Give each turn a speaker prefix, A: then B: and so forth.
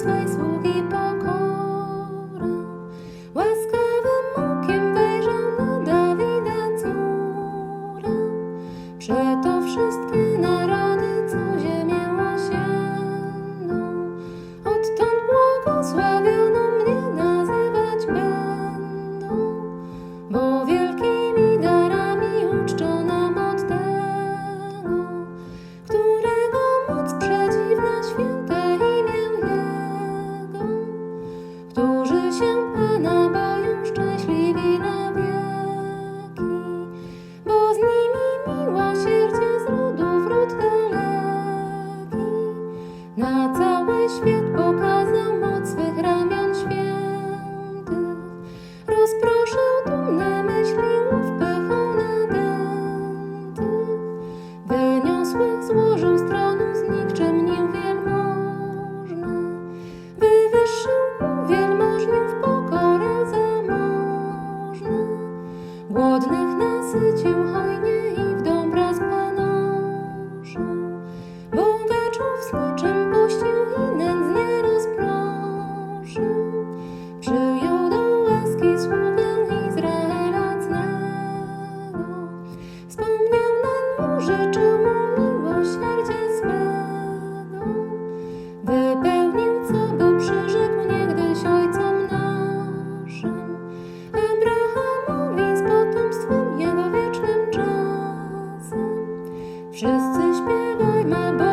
A: swej sługi pokora. Łaskawym okiem wejrzał na Dawida córa. Prze to wszystkie sycił hojnie i w dom wraz panoszą. Bogaczów smoczym puścił i nędznie rozproszył. Przyjął do łaski sługę Izraela cnego. Wspomniał na dwóch rzeczy Wszyscy śpiewajmy.